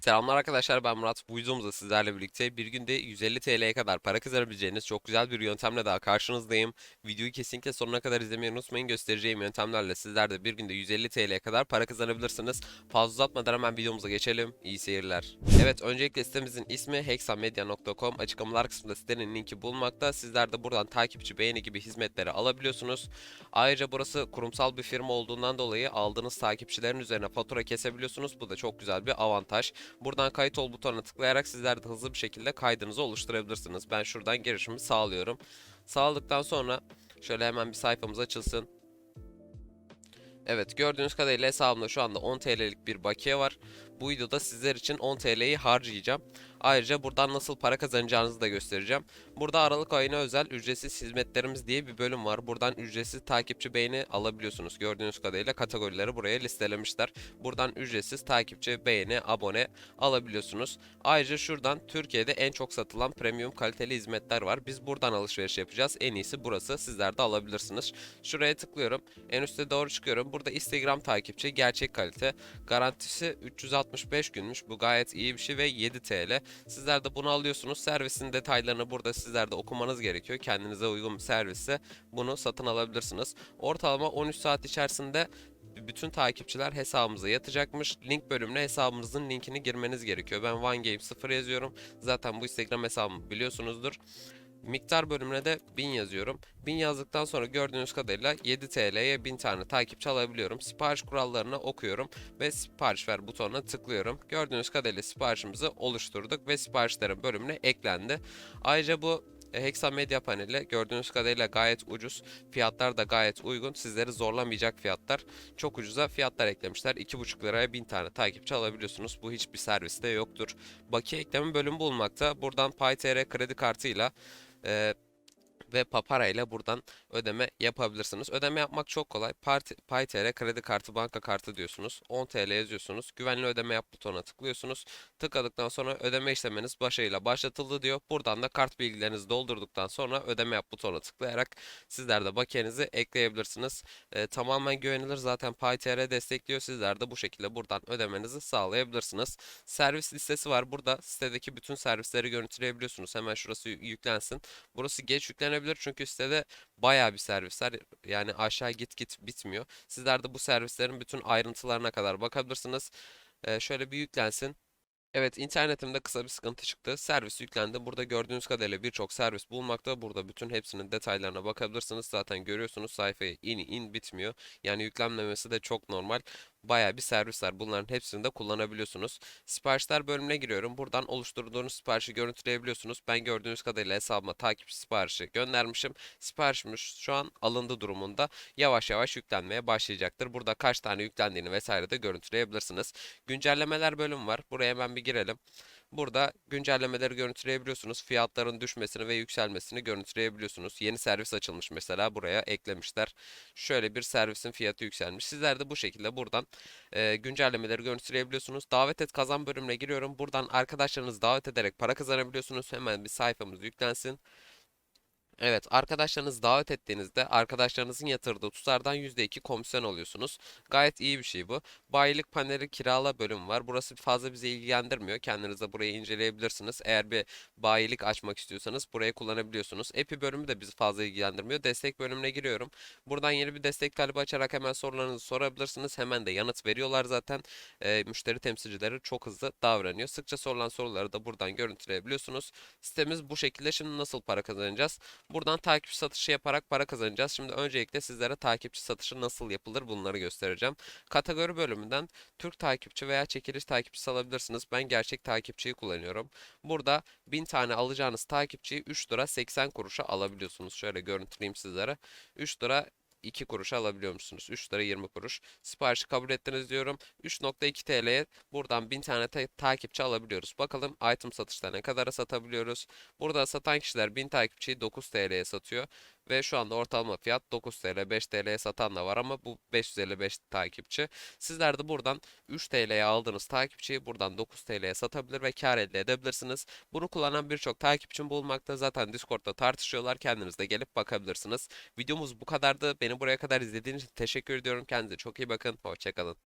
Selamlar arkadaşlar ben Murat. Bu videomuzda sizlerle birlikte bir günde 150 TL'ye kadar para kazanabileceğiniz çok güzel bir yöntemle daha karşınızdayım. Videoyu kesinlikle sonuna kadar izlemeyi unutmayın. Göstereceğim yöntemlerle sizler de bir günde 150 TL'ye kadar para kazanabilirsiniz. Fazla uzatmadan hemen videomuza geçelim. İyi seyirler. Evet öncelikle sitemizin ismi hexamedia.com. Açıklamalar kısmında sitenin linki bulunmakta. Sizler de buradan takipçi, beğeni gibi hizmetleri alabiliyorsunuz. Ayrıca burası kurumsal bir firma olduğundan dolayı aldığınız takipçilerin üzerine fatura kesebiliyorsunuz. Bu da çok güzel bir avantaj. Buradan kayıt ol butonuna tıklayarak sizler de hızlı bir şekilde kaydınızı oluşturabilirsiniz. Ben şuradan girişimi sağlıyorum. Sağladıktan sonra şöyle hemen bir sayfamız açılsın. Evet gördüğünüz kadarıyla hesabımda şu anda 10 TL'lik bir bakiye var. Bu videoda sizler için 10 TL'yi harcayacağım. Ayrıca buradan nasıl para kazanacağınızı da göstereceğim. Burada Aralık ayına özel ücretsiz hizmetlerimiz diye bir bölüm var. Buradan ücretsiz takipçi beğeni alabiliyorsunuz. Gördüğünüz kadarıyla kategorileri buraya listelemişler. Buradan ücretsiz takipçi beğeni abone alabiliyorsunuz. Ayrıca şuradan Türkiye'de en çok satılan premium kaliteli hizmetler var. Biz buradan alışveriş yapacağız. En iyisi burası. Sizler de alabilirsiniz. Şuraya tıklıyorum. En üstte doğru çıkıyorum. Burada Instagram takipçi gerçek kalite. Garantisi 365 günmüş. Bu gayet iyi bir şey ve 7 TL. Sizler de bunu alıyorsunuz. Servisin detaylarını burada sizler de okumanız gerekiyor. Kendinize uygun bir servisse bunu satın alabilirsiniz. Ortalama 13 saat içerisinde bütün takipçiler hesabımıza yatacakmış. Link bölümüne hesabınızın linkini girmeniz gerekiyor. Ben OneGame0 yazıyorum. Zaten bu Instagram hesabımı biliyorsunuzdur. Miktar bölümüne de 1000 yazıyorum. 1000 yazdıktan sonra gördüğünüz kadarıyla 7 TL'ye 1000 tane takipçi alabiliyorum. Sipariş kurallarını okuyorum ve sipariş ver butonuna tıklıyorum. Gördüğünüz kadarıyla siparişimizi oluşturduk ve siparişlerin bölümüne eklendi. Ayrıca bu e, Hexa Medya paneli gördüğünüz kadarıyla gayet ucuz. Fiyatlar da gayet uygun. Sizleri zorlamayacak fiyatlar. Çok ucuza fiyatlar eklemişler. 2,5 liraya 1000 tane takipçi alabiliyorsunuz. Bu hiçbir serviste yoktur. Bakiye ekleme bölümü bulunmakta. Buradan PayTR kredi kartıyla e, ve Papara ile buradan ödeme yapabilirsiniz. Ödeme yapmak çok kolay. PayTR kredi kartı, banka kartı diyorsunuz. 10 TL yazıyorsunuz. Güvenli ödeme yap butonuna tıklıyorsunuz. Tıkladıktan sonra ödeme işleminiz başarıyla başlatıldı diyor. Buradan da kart bilgilerinizi doldurduktan sonra ödeme yap butonuna tıklayarak sizler de bakiyenizi ekleyebilirsiniz. Ee, tamamen güvenilir. Zaten PayTR destekliyor. Sizler de bu şekilde buradan ödemenizi sağlayabilirsiniz. Servis listesi var. Burada sitedeki bütün servisleri görüntüleyebiliyorsunuz. Hemen şurası yüklensin. Burası geç yüklenebilir çünkü sitede bayağı bir servisler yani aşağı git git bitmiyor. Sizler de bu servislerin bütün ayrıntılarına kadar bakabilirsiniz. Ee, şöyle bir yüklensin. Evet internetimde kısa bir sıkıntı çıktı. Servis yüklendi. Burada gördüğünüz kadarıyla birçok servis bulunmakta. Burada bütün hepsinin detaylarına bakabilirsiniz. Zaten görüyorsunuz sayfaya in in bitmiyor. Yani yüklenmemesi de çok normal. Bayağı bir servis var. Bunların hepsini de kullanabiliyorsunuz. Siparişler bölümüne giriyorum. Buradan oluşturduğunuz siparişi görüntüleyebiliyorsunuz. Ben gördüğünüz kadarıyla hesabıma takipçi siparişi göndermişim. Siparişimiz şu an alındı durumunda. Yavaş yavaş yüklenmeye başlayacaktır. Burada kaç tane yüklendiğini vesaire de görüntüleyebilirsiniz. Güncellemeler bölümü var. Buraya hemen bir girelim. Burada güncellemeleri görüntüleyebiliyorsunuz. Fiyatların düşmesini ve yükselmesini görüntüleyebiliyorsunuz. Yeni servis açılmış mesela buraya eklemişler. Şöyle bir servisin fiyatı yükselmiş. Sizler de bu şekilde buradan e, güncellemeleri görüntüleyebiliyorsunuz. Davet et kazan bölümüne giriyorum. Buradan arkadaşlarınızı davet ederek para kazanabiliyorsunuz. Hemen bir sayfamız yüklensin. Evet, arkadaşlarınızı davet ettiğinizde arkadaşlarınızın yatırdığı tutardan %2 komisyon alıyorsunuz. Gayet iyi bir şey bu. Bayilik paneli kirala bölümü var. Burası fazla bizi ilgilendirmiyor. Kendiniz de burayı inceleyebilirsiniz. Eğer bir bayilik açmak istiyorsanız burayı kullanabiliyorsunuz. Epi bölümü de bizi fazla ilgilendirmiyor. Destek bölümüne giriyorum. Buradan yeni bir destek talebi açarak hemen sorularınızı sorabilirsiniz. Hemen de yanıt veriyorlar zaten. Ee, müşteri temsilcileri çok hızlı davranıyor. Sıkça sorulan soruları da buradan görüntüleyebiliyorsunuz. Sitemiz bu şekilde. Şimdi nasıl para kazanacağız? Buradan takipçi satışı yaparak para kazanacağız. Şimdi öncelikle sizlere takipçi satışı nasıl yapılır bunları göstereceğim. Kategori bölümünden Türk takipçi veya çekiliş takipçisi alabilirsiniz. Ben gerçek takipçiyi kullanıyorum. Burada 1000 tane alacağınız takipçiyi 3 lira 80 kuruşa alabiliyorsunuz. Şöyle görüntüleyeyim sizlere. 3 lira 2 kuruşa alabiliyor musunuz? 3 lira 20 kuruş. Siparişi kabul ettiniz diyorum. 3.2 TL'ye buradan 1000 tane ta- takipçi alabiliyoruz. Bakalım item satışta ne kadara satabiliyoruz? Burada satan kişiler 1000 takipçiyi 9 TL'ye satıyor. Ve şu anda ortalama fiyat 9 TL, 5 TL'ye satan da var ama bu 555 takipçi. Sizler de buradan 3 TL'ye aldığınız takipçiyi buradan 9 TL'ye satabilir ve kar elde edebilirsiniz. Bunu kullanan birçok takipçim bulunmakta. Zaten Discord'da tartışıyorlar. Kendiniz de gelip bakabilirsiniz. Videomuz bu kadardı. Beni buraya kadar izlediğiniz için teşekkür ediyorum. Kendinize çok iyi bakın. Hoşçakalın.